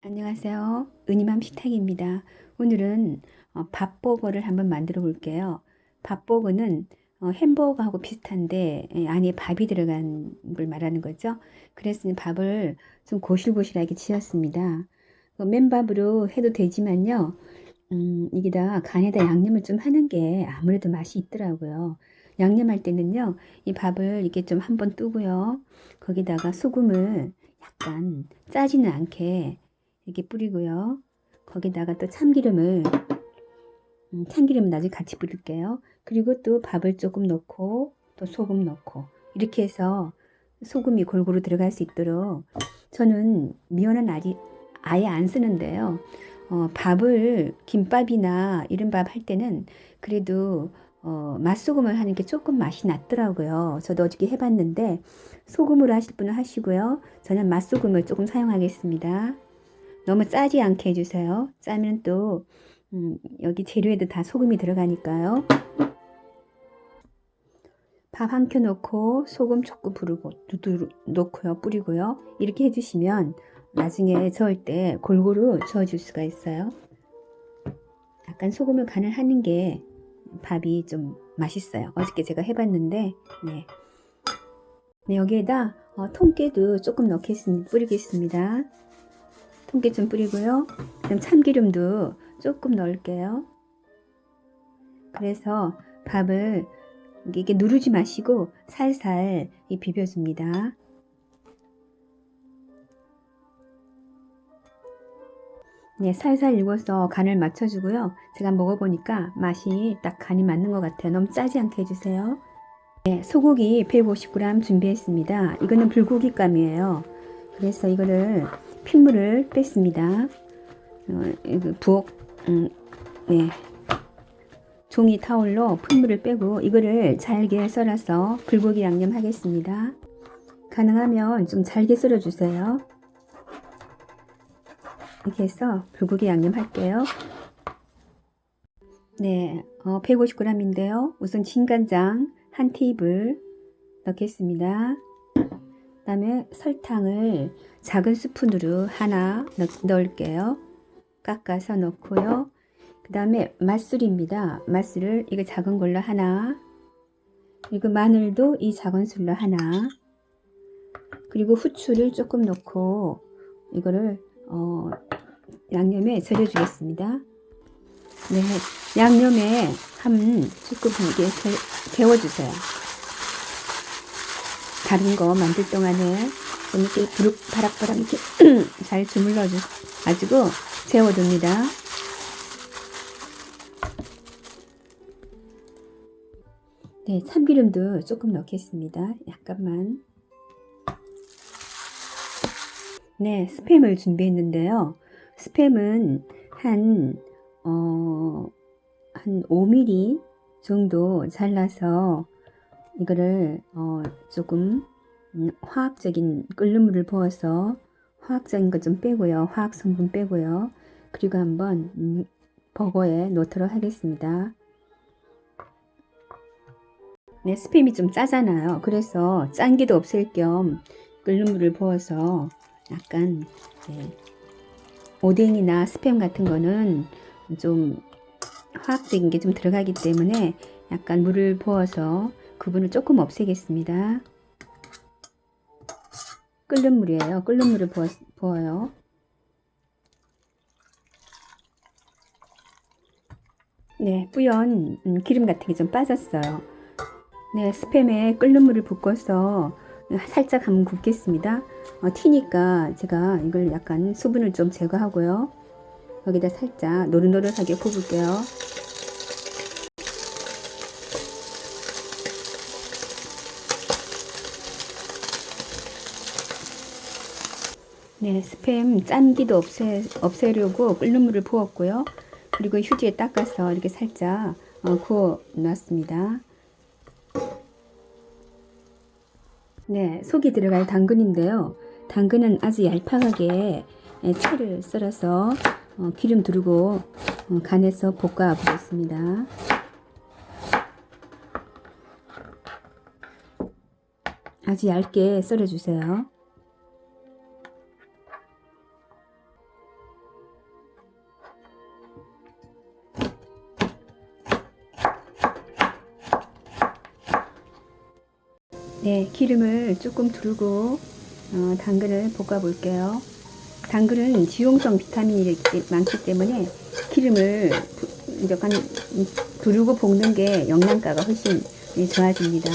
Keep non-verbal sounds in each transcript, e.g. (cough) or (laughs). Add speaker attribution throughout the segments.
Speaker 1: 안녕하세요. 은희맘 식탁입니다. 오늘은 어, 밥버거를 한번 만들어 볼게요. 밥버거는 어, 햄버거하고 비슷한데 예, 안에 밥이 들어간 걸 말하는 거죠. 그래서 밥을 좀 고실고실하게 지었습니다. 어, 맨밥으로 해도 되지만요. 음, 이게 다 간에다 양념을 좀 하는 게 아무래도 맛이 있더라고요. 양념할 때는요, 이 밥을 이렇게 좀 한번 뜨고요. 거기다가 소금을 약간 짜지는 않게 이렇게 뿌리고요. 거기다가 또 참기름을 음, 참기름 나중에 같이 뿌릴게요. 그리고 또 밥을 조금 넣고 또 소금 넣고 이렇게 해서 소금이 골고루 들어갈 수 있도록 저는 미원은 아직 아예 안 쓰는데요. 어, 밥을 김밥이나 이런 밥 할 때는 그래도 어, 맛소금을 하는 게 조금 맛이 났더라고요. 저도 어저께 해봤는데 소금으로 하실 분은 하시고요. 저는 맛소금을 조금 사용하겠습니다. 너무 짜지 않게 해주세요. 짜면 또 음, 여기 재료에도 다 소금이 들어가니까요. 밥한켜 넣고 소금 조금 부르고 두두 넣고요. 뿌리고요. 이렇게 해주시면 나중에 저을 때 골고루 저어줄 수가 있어요. 약간 소금을 간을 하는 게 밥이 좀 맛있어요. 어저께 제가 해봤는데 네. 네 여기에다 어, 통깨도 조금 넣겠습니다. 뿌리겠습니다. 통깨 좀 뿌리고요. 그럼 참기름도 조금 넣을게요. 그래서 밥을 이게 누르지 마시고 살살 비벼줍니다. 네, 살살 익어서 간을 맞춰주고요. 제가 먹어보니까 맛이 딱 간이 맞는 것 같아요. 너무 짜지 않게 해주세요. 네, 소고기 150g 준비했습니다. 이거는 불고기감이에요. 그래서 이거를 핏물을 뺐습니다. 어, 부엌, 음, 네. 종이 타올로 핏물을 빼고 이거를 잘게 썰어서 불고기 양념 하겠습니다. 가능하면 좀 잘게 썰어 주세요. 이렇게 해서 불고기 양념 할게요. 네, 어, 150g인데요. 우선 진간장 한 테이블 넣겠습니다. 그 다음에 설탕을 작은 스푼으로 하나 넣, 을게요 깎아서 넣고요. 그 다음에 맛술입니다. 맛술을 이거 작은 걸로 하나 그리고 마늘도 이 작은 술로 하나 그리고 후추를 조금 넣고 이거를 어, 양념에 절여 주겠습니다. 네, 양념에 한 조금 이게 개워주세요. 다른 거 만들 동안에 좀 이렇게 부룩 바락바락 이렇게 (clears throat) 잘 주물러 가지고 재워둡니다. 네, 참기름도 조금 넣겠습니다. 약간만. 네, 스팸을 준비했는데요. 스팸은 한, 어, 한 5mm 정도 잘라서 이거를 어, 조금 음, 화학적인 끓는 물을 부어서 화학적인 것 좀 빼고요. 화학 성분 빼고요. 그리고 한번 음, 버거에 넣도록 하겠습니다. 네, 스팸이 좀 짜잖아요. 그래서 짠 게도 없앨 겸 끓는 물을 부어서 약간 네, 오뎅이나 스팸 같은 거는 좀 화학적인 게 좀 들어가기 때문에 약간 물을 부어서 그분을 조금 없애겠습니다. 끓는 물이에요. 끓는 물을 부어, 부어요. 네, 뿌연 음, 기름 같은 게 좀 빠졌어요. 네, 스팸에 끓는 물을 붓고서 살짝 한번 굽겠습니다. 어, 튀니까 제가 이걸 약간 수분을 좀 제거하고요. 여기다 살짝 노릇노릇하게 부을게요. 네, 스팸 짠기도 없애, 없애려고 끓는 물을 부었고요. 그리고 휴지에 닦아서 이렇게 살짝 어, 구워 놨습니다. 네, 속이 들어갈 당근인데요. 당근은 아주 얄팍하게 예, 채를 썰어서 어, 기름 두르고 어, 간에서 볶아 보겠습니다. 아주 얇게 썰어주세요. 기름을 조금 두르고 어, 당근을 볶아 볼게요. 당근은 지용성 비타민이 많기 때문에 기름을 부- 약간 두르고 볶는 게 영양가가 훨씬 좋아집니다.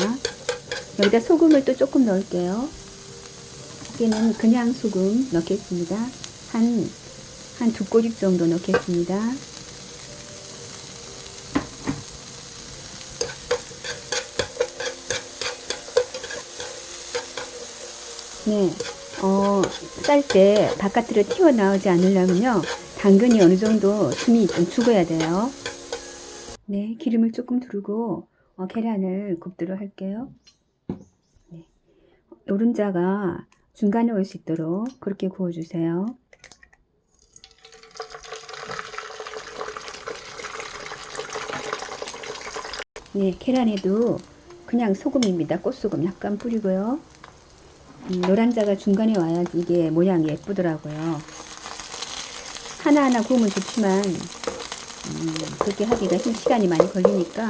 Speaker 1: 여기다 소금을 또 조금 넣을게요. 여기는 그냥 소금 넣겠습니다. 한, 한 두 꼬집 정도 넣겠습니다. 네, 어, 쌀 때 바깥으로 튀어나오지 않으려면요. 당근이 어느 정도 숨이 좀 죽어야 돼요. 네, 기름을 조금 두르고 어, 계란을 굽도록 할게요. 네, 노른자가 중간에 올 수 있도록 그렇게 구워주세요. 네, 계란에도 그냥 소금입니다. 꽃소금 약간 뿌리고요. 음, 노란자가 중간에 와야지 이게 모양이 예쁘더라고요. 하나하나 구우면 좋지만 음, 그렇게 하기가 좀 시간이 많이 걸리니까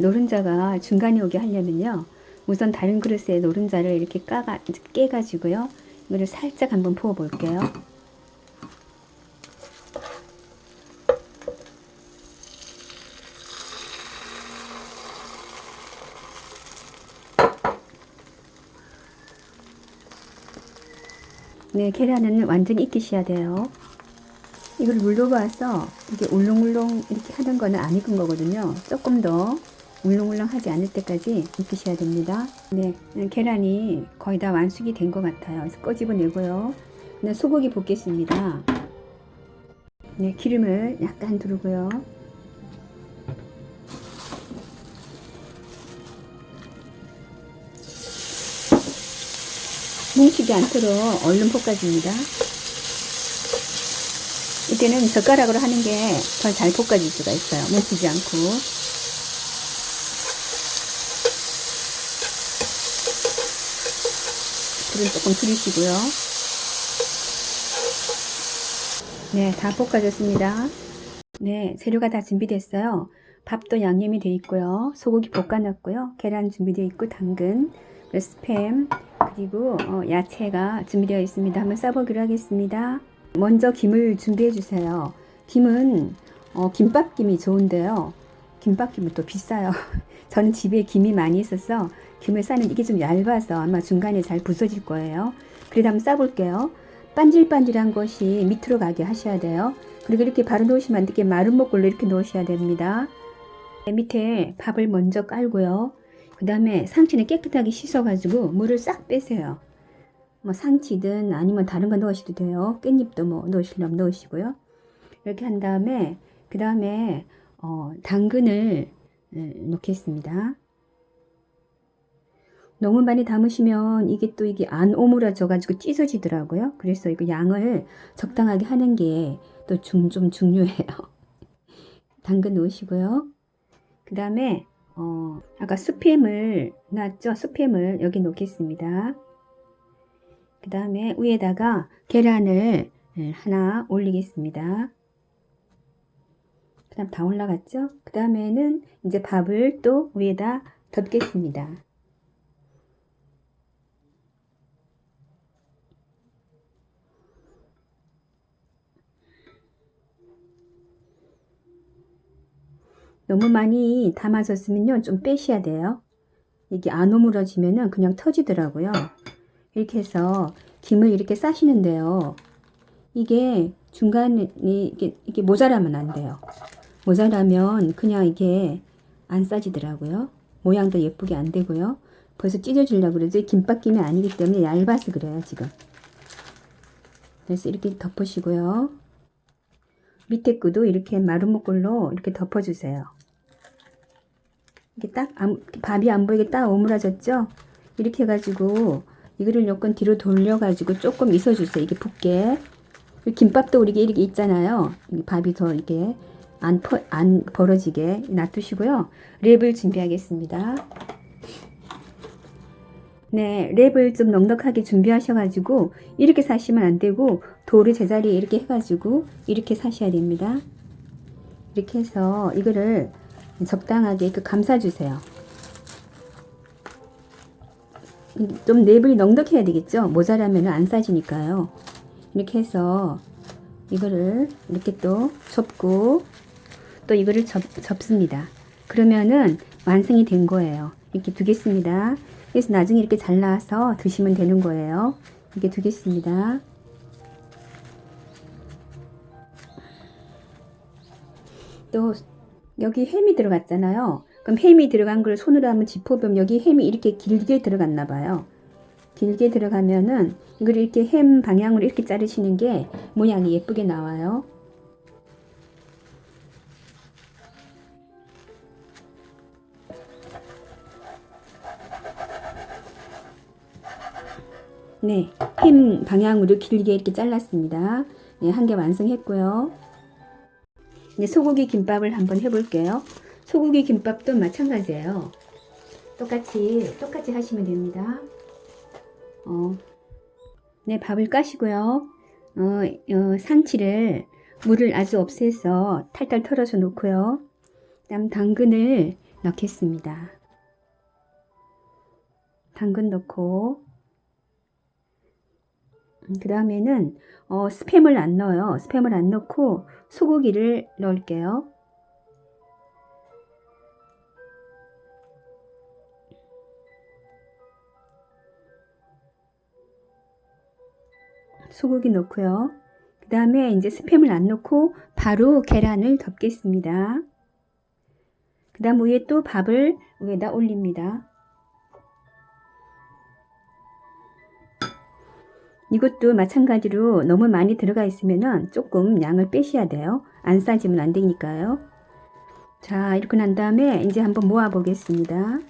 Speaker 1: 노른자가 중간에 오게 하려면요. 우선 다른 그릇에 노른자를 이렇게 까가, 깨가지고요. 이거를 살짝 한번 부어 볼게요. 네, 계란은 완전히 익히셔야 돼요. 이걸 물로 봐서 이게 울렁울렁 이렇게 하는 거는 안 익은 거거든요. 조금 더 울렁울렁 하지 않을 때까지 익히셔야 됩니다. 네, 계란이 거의 다 완숙이 된 것 같아요. 그래서 꺼집어내고요. 네, 소고기 볶겠습니다. 네, 기름을 약간 두르고요. 뭉치지 않도록 얼른 볶아줍니다. 이때는 젓가락으로 하는 게 더 잘 볶아질 수가 있어요. 뭉치지 않고. 불은 조금 줄이시고요. 네, 다 볶아졌습니다. 네, 재료가 다 준비됐어요. 밥도 양념이 되어 있고요. 소고기 볶아놨고요. 계란 준비되어 있고 당근, 스팸, 그리고 어, 야채가 준비되어 있습니다. 한번 싸보기로 하겠습니다. 먼저 김을 준비해 주세요. 김은 어, 김밥김이 좋은데요. 김밥김은 또 비싸요. (laughs) 저는 집에 김이 많이 있어서 김을 싸는 이게 좀 얇아서 아마 중간에 잘 부서질 거예요. 그래도 한번 싸볼게요. 반질반질한 것이 밑으로 가게 하셔야 돼요. 그리고 이렇게 바로 놓으시면 안 되게 마른 목걸로 이렇게 놓으셔야 됩니다. 밑에 밥을 먼저 깔고요. 그 다음에 상추는 깨끗하게 씻어가지고 물을 싹 빼세요. 뭐 상치든 아니면 다른 거 넣으셔도 돼요. 깻잎도 뭐 넣으시려면 넣으시고요. 이렇게 한 다음에 그 다음에 어, 당근을 넣겠습니다. 너무 많이 담으시면 이게 또 이게 안 오므라져 가지고 찢어지더라고요. 그래서 이거 양을 적당하게 하는 게 또좀 중요해요. (laughs) 당근 넣으시고요. 그 다음에 어, 아까 스팸을 놨죠? 스팸을 여기 놓겠습니다. 그 다음에 위에다가 계란을 하나 올리겠습니다. 그 다음 다 올라갔죠? 그 다음에는 이제 밥을 또 위에다 덮겠습니다. 너무 많이 담아졌으면요 좀 빼셔야 돼요. 이게 안 오므러지면은 그냥 터지더라고요. 이렇게 해서 김을 이렇게 싸시는데요. 이게 중간에 이게, 이게 모자라면 안 돼요. 모자라면 그냥 이게 안 싸지더라고요. 모양도 예쁘게 안 되고요. 벌써 찢어지려고 그러죠 김밥김이 아니기 때문에 얇아서 그래요 지금. 그래서 이렇게 덮으시고요. 밑에 끝도 이렇게 마른 목걸로 이렇게 덮어주세요. 이게 딱 안, 밥이 안 보이게 딱 오므라졌죠? 이렇게 해가지고 이거를 요건 뒤로 돌려가지고 조금 있어주세요. 이게 붙게. 김밥도 우리 이렇게 있잖아요. 밥이 더 이렇게 안, 퍼, 안 벌어지게 놔두시고요. 랩을 준비하겠습니다. 네, 랩을 좀 넉넉하게 준비하셔가지고 이렇게 사시면 안 되고 돌을 제자리에 이렇게 해가지고 이렇게 사셔야 됩니다. 이렇게 해서 이거를 적당하게 그 감싸주세요. 좀 내분이 넉넉해야 되겠죠? 모자라면 안 싸지니까요. 이렇게 해서 이거를 이렇게 또 접고 또 이거를 접, 접습니다. 그러면은 완성이 된 거예요. 이렇게 두겠습니다. 그래서 나중에 이렇게 잘라서 드시면 되는 거예요. 이렇게 두겠습니다. 또 여기 햄이 들어갔잖아요. 그럼 햄이 들어간 걸 손으로 한번 짚어보면 여기 햄이 이렇게 길게 들어갔나 봐요. 길게 들어가면은 이걸 이렇게 햄 방향으로 이렇게 자르시는 게 모양이 예쁘게 나와요. 네, 햄 방향으로 길게 이렇게 잘랐습니다. 네, 한 개 완성했고요. 이제 소고기 김밥을 한번 해볼게요. 소고기 김밥도 마찬가지예요. 똑같이 똑같이 하시면 됩니다. 어, 네, 밥을 까시고요. 어, 어, 상치를 물을 아주 없애서 탈탈 털어서 놓고요. 그다음 당근을 넣겠습니다. 당근 넣고 그 다음에는 어, 스팸을 안 넣어요. 스팸을 안 넣고 소고기를 넣을게요. 소고기 넣고요. 그 다음에 이제 스팸을 안 넣고 바로 계란을 덮겠습니다. 그 다음 위에 또 밥을 위에다 올립니다. 이것도 마찬가지로 너무 많이 들어가 있으면 조금 양을 빼셔야 돼요. 안 싸지면 안 되니까요. 자, 이렇게 난 다음에 이제 한번 모아 보겠습니다.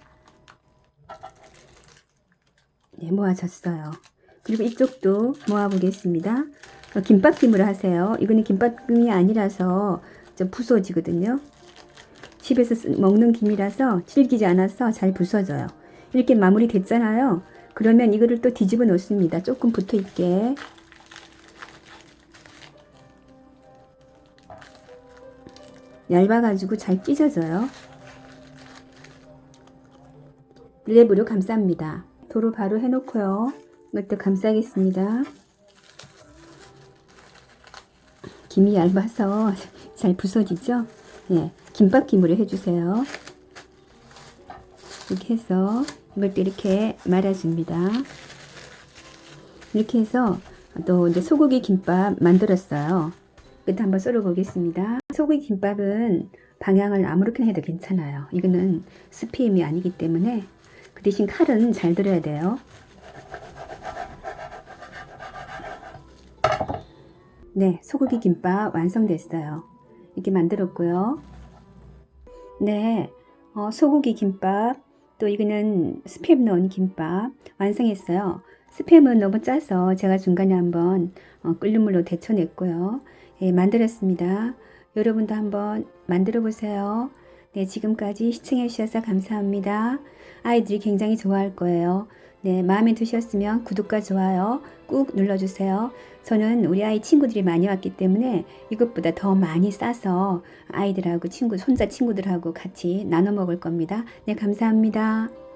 Speaker 1: 네, 모아졌어요. 그리고 이쪽도 모아 보겠습니다. 어, 김밥김으로 하세요. 이거는 김밥김이 아니라서 좀 부서지거든요. 집에서 쓰- 먹는 김이라서 질기지 않아서 잘 부서져요. 이렇게 마무리 됐잖아요. 그러면 이거를 또 뒤집어 놓습니다. 조금 붙어 있게. 얇아가지고 잘 찢어져요. 랩으로 감쌉니다. 도로 바로 해놓고요. 이것도 감싸겠습니다. 김이 얇아서 (laughs) 잘 부서지죠? 예, 김밥김으로 해주세요. 이렇게 해서 또 이렇게 말아줍니다. 이렇게 해서 또 이제 소고기 김밥 만들었어요. 끝 한번 썰어 보겠습니다. 소고기 김밥은 방향을 아무렇게나 해도 괜찮아요. 이거는 스팸이 아니기 때문에 그 대신 칼은 잘 들어야 돼요. 네, 소고기 김밥 완성됐어요. 이렇게 만들었고요. 네, 어, 소고기 김밥, 또 이거는 스팸 넣은 김밥 완성했어요. 스팸은 너무 짜서 제가 중간에 한번 어, 끓는 물로 데쳐냈고요. 예, 만들었습니다. 여러분도 한번 만들어 보세요. 네, 지금까지 시청해 주셔서 감사합니다. 아이들이 굉장히 좋아할 거예요. 네, 마음에 드셨으면 구독과 좋아요 꾹 눌러주세요. 저는 우리 아이 친구들이 많이 왔기 때문에 이것보다 더 많이 싸서 아이들하고 친구, 손자 친구들하고 같이 나눠 먹을 겁니다. 네, 감사합니다.